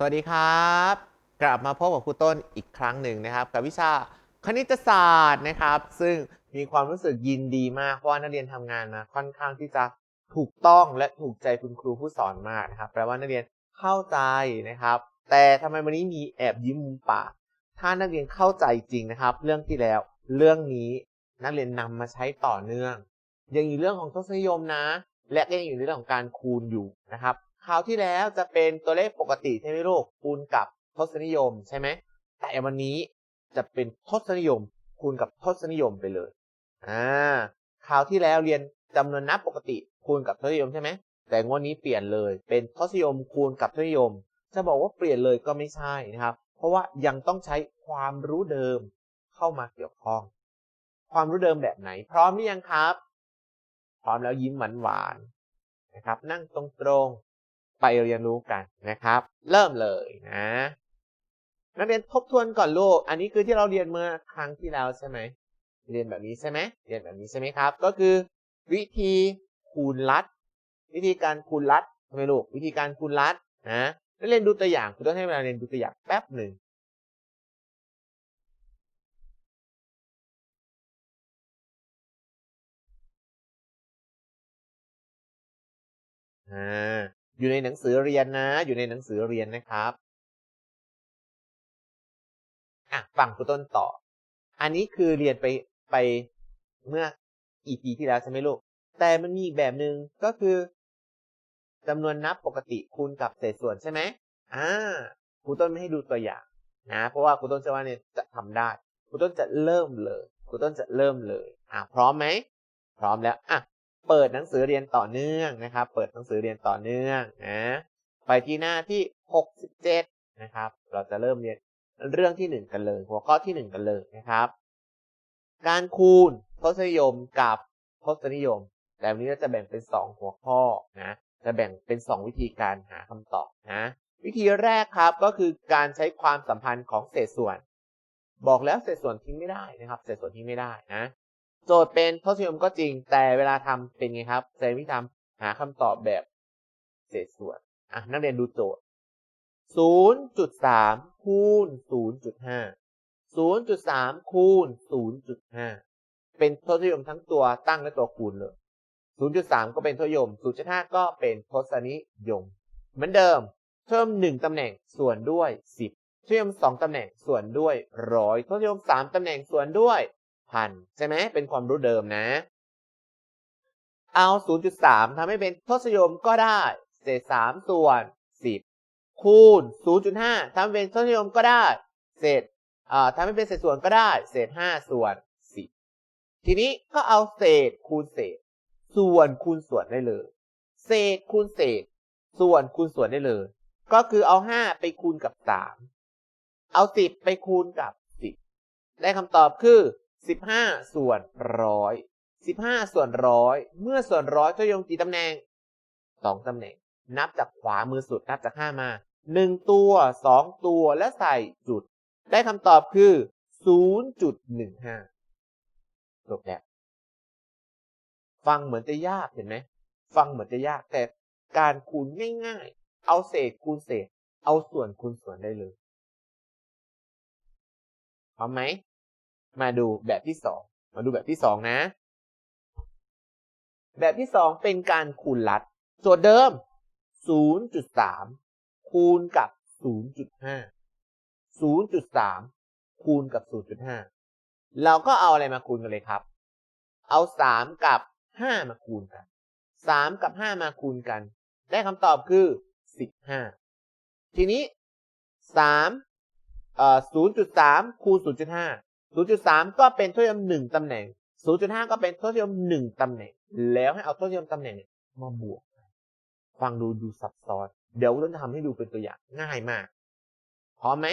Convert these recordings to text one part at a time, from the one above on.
สวัสดีครับ กลับมาพบกับครูต้นอีกครั้งหนึ่งนะครับ กับวิชาคณิตศาสตร์นะครับ ซึ่งมีความรู้สึกยินดีมากเพราะว่านักเรียนทำงานมาค่อนข้างที่จะถูกต้องและถูกใจคุณครูผู้สอนมากนะครับแปลว่านักเรียนเข้าใจนะครับ แต่ทำไมวันนี้มีแอบยิ้มมุมปากถ้านักเรียนเข้าใจจริงนะครับ เรื่องที่แล้วเรื่องนี้นักเรียนนำมาใช้ต่อเนื่อง ยังอยู่เรื่องของทศนิยมนะ และก็ยังอยู่ในเรื่องของการคูณอยู่นะครับ คราวที่แล้วจะเป็นตัวเลขปกติใช่ไหมลูกคูณกับทศนิยมใช่ไหม แต่วันนี้จะเป็นทศนิยม คูณกับทศนิยมไปเลย อ่า คราวที่แล้วเรียนจำนวนนับปกติ คูณกับทศนิยมใช่ไหม แต่งวดนี้เปลี่ยนเลย เป็นทศนิยมคูณกับทศนิยม จะบอกว่าเปลี่ยนเลยก็ไม่ใช่นะครับ เพราะว่ายังต้องใช้ความรู้เดิมเข้ามาเกี่ยวข้อง ความรู้เดิมแบบไหน พร้อมหรือยังครับ พร้อมแล้วยิ้มหวานหวานๆนะครับ นั่งตรง ไปเรียนรู้กันนะครับ เริ่มเลยนะนักเรียนทบทวนก่อนลูก อันนี้คือที่เราเรียนเมื่อครั้งที่แล้วใช่ไหม เรียนแบบนี้ใช่ไหม เรียนแบบนี้ใช่ไหมครับ ก็คือ วิธีคูณลัด วิธีการคูณลัดทำไมลูก วิธีการคูณลัดนะนักเรียนดูตัวอย่างคุณต้องให้เวลาเรียนดูตัวอย่างแป๊บหนึ่งอ่า อยู่ในหนังสือเรียนนะ อยู่ในหนังสือเรียนนะครับอะฟังครูต้นต่อ อันนี้คือเรียนไปไปเมื่อ EP ที่แล้วใช่ไหมลูก แต่มันมีอีกแบบหนึ่งก็คือจำนวนนับปกติคูณกับเศษส่วนใช่ไหมอ่าครูต้นไม่ให้ดูตัวอย่างนะ เพราะว่าครูต้นเชื่อว่าเนี่ยจะทำได้ครูต้นจะเริ่มเลยครูต้นจะเริ่มเลย อะพร้อมไหม พร้อมแล้ว อะ เปิดหนังสือเรียนต่อเนื่องนะครับ เปิดหนังสือเรียนต่อเนื่องนะไปที่หน้าที่ 67 นะครับ เราจะเริ่มเรียนเรื่องที่ 1 กันเลย หัวข้อที่ 1 กันเลยนะครับ การคูณทศนิยมกับทศนิยม แต่วันนี้เราจะแบ่งเป็น 2 หัวข้อนะ จะแบ่งเป็น 2 วิธีการหาคำตอบนะ วิธีแรกครับก็คือการใช้ความสัมพันธ์ของเศษส่วน บอกแล้วเศษส่วนทิ้งไม่ได้นะครับ เศษส่วนทิ้งไม่ได้นะ โจทย์เป็นทศนิยมก็จริง แต่เวลาทำเป็นไงครับแสดงวิธีทำหาคำตอบแบบเศษส่วน อะ นักเรียนดูโจทย์ 0.3 คูณ 0.5 0.3 คูณ 0.5 เป็นทศนิยมทั้งตัวตั้งและตัวคูณเลย 0.3 ก็เป็นทศนิยม 0.5 ก็เป็นทศนิยม เหมือนเดิม เพิ่ม 1 ตำแหน่งส่วนด้วย 10ทศนิยม 2 ตำแหน่งส่วนด้วยร้อยทศนิยม 3 ตำแหน่งส่วนด้วย พันใช่ไหมเป็นความรู้เดิมนะ เอา 0.3ทำให้เป็นทศนิยมก็ได้ เศษ 3 ส่วน 10 คูณ 0.5ทำให้เป็นทศนิยมก็ได้ เศษอ่าทำให้เป็นเศษส่วนก็ได้ เศษ 5 ส่วน 10 ทีนี้ก็เอาเศษคูณเศษ ส่วนคูณส่วนได้เลย เศษคูณเศษ ส่วนคูณส่วนได้เลย ก็คือเอา 5 ไปคูณกับ 3 เอา 10 ไปคูณกับ 10 ได้คำตอบคือ 15 ส่วนร้อย15 ส่วนร้อยเมื่อส่วนร้อยทศนิยมกี่ตำแหน่ง 2 ตำแหน่ง นับจากขวามือสุดนับจาก 5 มา 1 ตัว 2 ตัวและใส่จุด ได้คำตอบคือ 0.15 จบแล้วฟังเหมือนจะยากเห็นไหมฟังเหมือนจะยากแต่การคูณง่าย ๆ เอาเศษคูณเศษ เอาส่วนคูณส่วนได้เลยพร้อมไหม มาดูแบบที่สองมาดูแบบที่สองนะ แบบที่สองเป็นการคูณลัด โจทย์เดิม 0.3 คูณกับ 0.5 0.3 คูณกับ 0.5 เราก็เอาอะไรมาคูณกันเลยครับ เอา 3 กับ 5 มาคูณกัน 3 กับ 5 มาคูณกัน ได้คำตอบคือ 15 ทีนี้3เอ่อ0.3 คูณ 0.5 0.3 ก็เป็นทศนิยม1ตำแหน่ง 0.5 ก็เป็นทศนิยม1ตำแหน่ง แล้วให้เอาทศนิยมตำแหน่งเนี่ยมาบวก ฟังดูดูซับซ้อน เดี๋ยวเราจะทำให้ดูเป็นตัวอย่างง่ายมาก พร้อมไหม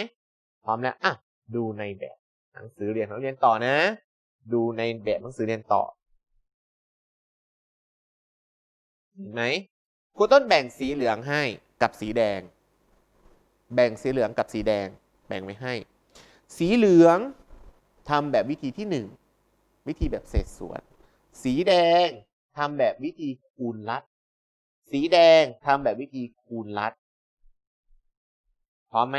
พร้อมแล้ว อะ ดูในแบบหนังสือเรียนของเราเรียนต่อนะ ดูในแบบหนังสือเรียนต่อ เห็นไหมครูต้นแบ่งสีเหลืองให้กับสีแดง แบ่งสีเหลืองกับสีแดง แบ่งไว้ให้ สีเหลือง ทำแบบวิธีที่หนึ่งวิธีแบบเศษส่วน สีแดงทำแบบวิธีคูณลัด สีแดงทำแบบวิธีคูณลัดร้อมไหม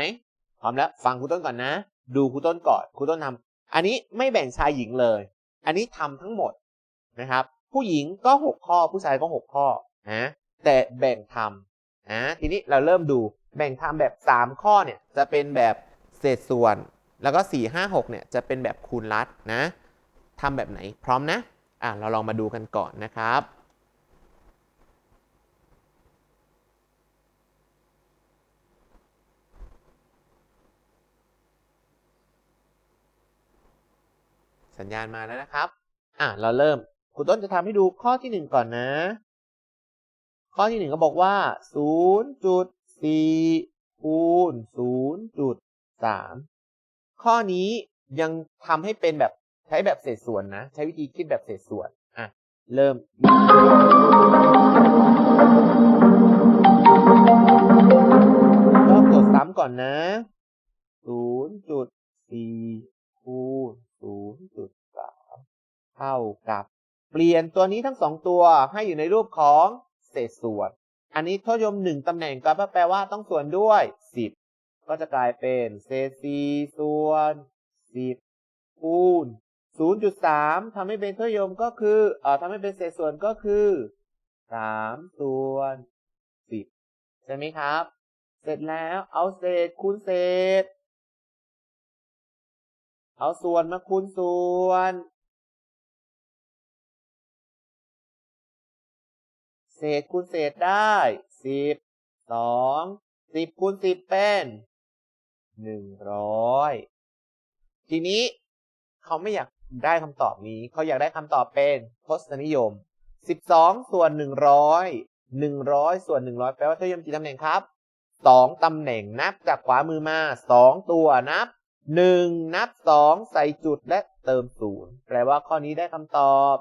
พร้อมแล้ว ฟังครูต้นก่อนนะ ดูครูต้นก่อนครูต้นทำอันนี้ไม่แบ่งชายหญิงเลย อันนี้ทำทั้งหมดนะครับ ผู้หญิงก็หกข้อ ผู้ชายก็หกข้อนะแต่แบ่งทำนะทีนี้เราเริ่มดูแบ่งทำแบบสามข้อเนี่ยจะเป็นแบบเศษส่วน แล้วก็ 4 5 6เนี่ยจะเป็นแบบคูณรัดนะทำแบบไหนพร้อมนะอะเราลองมาดูกันก่อนนะครับสัญญาณมาแล้วนะครับ อะ เราเริ่มครูต้นจะทำให้ดูข้อที่หนึ่งก่อนนะ ข้อที่หนึ่งก็บอกว่า 0.4 คูณ 0.3 ข้อนี้ยังทำให้เป็นแบบใช้แบบเศษส่วนนะ ใช้วิธีคิดแบบเศษส่วนอะเริ่ม ก็กดซ้ำก่อนนะ 0.4คูณ0.3 เท่ากับ เปลี่ยนตัวนี้ทั้งสองตัวให้อยู่ในรูปของเศษส่วน อันนี้ทศยมหนึ่งตำแหน่งก็แปลว่าต้องส่วนด้วย 10 ก็จะกลายเป็นเศษ4ส่วน10คูณ0.3ทำให้เป็นเทศยมก็คือเอ่อทำให้เป็นเศษส่วนก็คือ 3 ส่วน 10 ใช่ไหมครับ เสร็จแล้วเอาเศษคูณเศษ เอาส่วนมาคูณส่วน เศษคูณเศษได้สิบสองสิบคูณสิบเป็น หนึ่งร้อยทีนี้เขาไม่อยากได้คำตอบนี้ เขาอยากได้คำตอบเป็นทศนิยมสิบสองส่วนหนึ่งร้อยหนึ่งร้อยส่วนหนึ่งร้อยแปลว่าทศนิยมกี่ตำแหน่งครับสองตำแหน่งนับจากขวามือมาสองตัวนับหนึ่งนับสองใส่จุดและเติมศูนย์แปลว่าข้อนี้ได้คำตอบ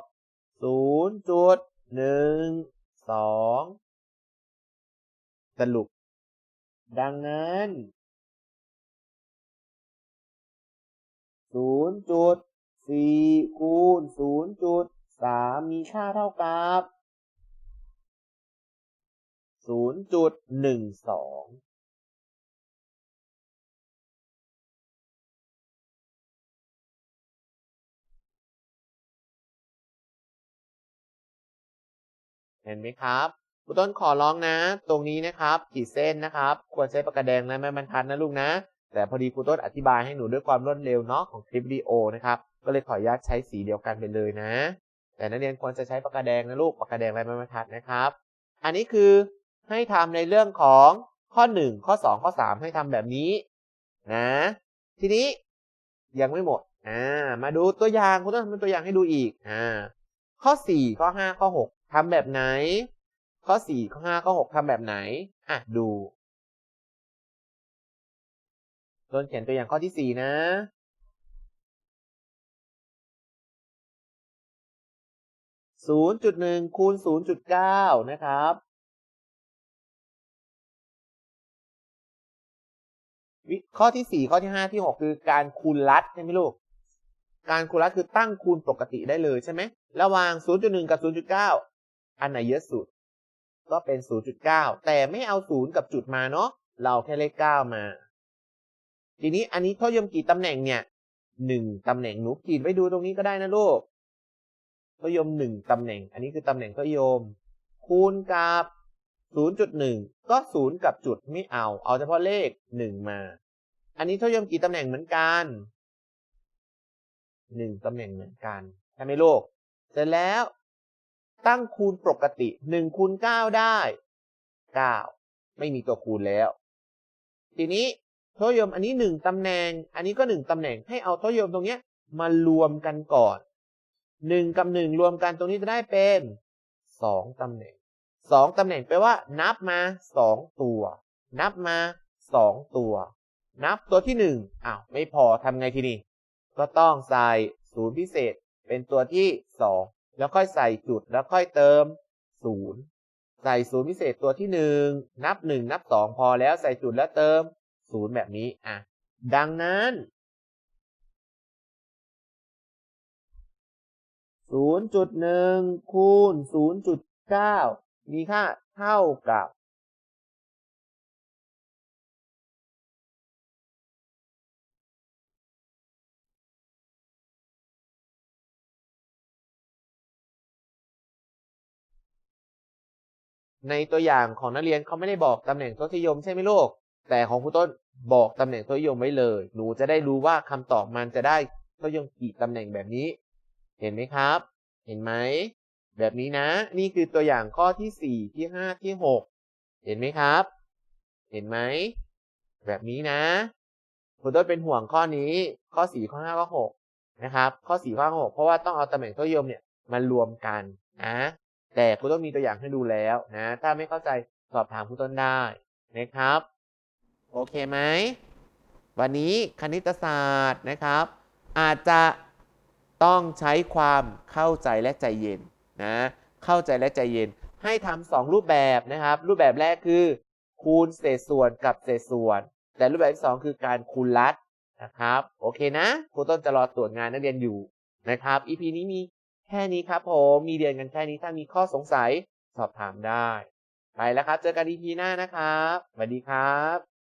ศูนย์จุดหนึ่งสองสรุป ดังนั้น ศูนย์จุดสี่คูณศูนย์จุดสามมีค่าเท่ากับศูนย์จุดหนึ่งสองเห็นไหมครับครูต้นขอร้องนะ ตรงนี้นะครับขีดเส้นนะครับ ควรใช้ปากกาแดงนะไม่บรรทัดนะลูกนะ แต่พอดีครูต้นอธิบายให้หนูด้วยความรวดเร็วเนาะของคลิปวิดีโอนะครับ ก็เลยขออนุญาตใช้สีเดียวกันไปเลยนะ แต่นักเรียนควรจะใช้ปากกาแดงนะลูกปากกาแดงลายไม้บรรทัดนะครับ อันนี้คือให้ทำในเรื่องของข้อ 1 ข้อ 2 ข้อ 3 ให้ทำแบบนี้นะ ทีนี้ยังไม่หมดอ่ามาดูตัวอย่างคุณต้องทำเป็นตัวอย่างให้ดูอีกอ่าข้อ 4 ข้อ 5 ข้อ 6ทำแบบไหน ข้อ 4 ข้อ 5 ข้อ 6ทำแบบไหนอะดู ต้นเขียนตัวอย่างข้อที่4นะ0.1คูณ0.9นะครับข้อที่4ข้อที่5ที่6คือการคูณลัดใช่ไหมลูก การคูณลัดคือตั้งคูณปกติได้เลยใช่ไหมระหว่าง 0.1 กับ 0.9 อันไหนเยอะสุด ก็เป็น 0.9 แต่ไม่เอา 0 กับจุดมาเนาะเราแค่เลข 9 มา ทีนี้อันนี้ทศยมกี่ตำแหน่งเนี่ย1ตำแหน่งหนูขีดไว้ดูตรงนี้ก็ได้นะลูกทศยม1ตำแหน่ง อันนี้คือตำแหน่งทศยม คูณกับ0.1ก็0กับจุดไม่เอา เอาเฉพาะเลข1มา อันนี้ทศยมกี่ตำแหน่งเหมือนกัน1ตำแหน่งเหมือนกันใช่ไหมลูกเสร็จแล้วตั้งคูณปกติ1คูณ9ได้9ไม่มีตัวคูณแล้ว ทีนี้ ทศยมอันนี้1ตำแหน่ง อันนี้ก็1ตำแหน่งให้เอาทศยมตรงเนี้ยมารวมกันก่อน1กับ1รวมกันตรงนี้จะได้เป็น2ตำแหน่ง2ตำแหน่งแปลว่า นับมา2ตัว นับมา2ตัว นับตัวที่1อ้าวไม่พอทำไงทีนี้ก็ต้องใส่ศูนย์พิเศษเป็นตัวที่2แล้วค่อยใส่จุดแล้วค่อยเติม0ใส่ศูนย์พิเศษตัวที่1นับ1นับ2พอแล้วใส่จุดแล้วเติม ศูนย์แบบนี้อะดังนั้นศูนย์จุดหนึ่งคูณศูนย์จุดเก้ามีค่าเท่ากับในตัวอย่างของนักเรียนเขาไม่ได้บอกตำแหน่งทศนิยมใช่ไหมลูก แต่ของครูต้นบอกตำแหน่งทศนิยมไว้เลย หนูจะได้รู้ว่าคำตอบมันจะได้ทศนิยมกี่ตำแหน่งแบบนี้ เห็นไหมครับ เห็นไหมแบบนี้นะ นี่คือตัวอย่างข้อที่สี่ที่ห้าที่หกเห็นไหมครับ เห็นไหม แบบนี้นะครูต้นเป็นห่วงข้อนี้ ข้อสี่ข้อห้าข้อหกนะครับ ข้อสี่ข้อหกเพราะว่าต้องเอาตำแหน่งทศนิยมเนี่ยมารวมกันนะ แต่ครูต้นมีตัวอย่างให้ดูแล้วนะ ถ้าไม่เข้าใจสอบถามครูต้นได้นะครับ โอเคไหม วันนี้คณิตศาสตร์นะครับ อาจจะต้องใช้ความเข้าใจและใจเย็นนะ เข้าใจและใจเย็น ให้ทำสองรูปแบบนะครับ รูปแบบแรกคือ คูณเศษส่วนกับเศษส่วน แต่รูปแบบที่สองคือการคูณลัดนะครับ โอเคนะครูต้นจะรอตรวจงานนักเรียนอยู่นะครับ EP นี้มีแค่นี้ครับผม มีเรียนกันแค่นี้ถ้ามีข้อสงสัยสอบถามได้ ไปแล้วครับ เจอกัน EP หน้านะครับ สวัสดีครับ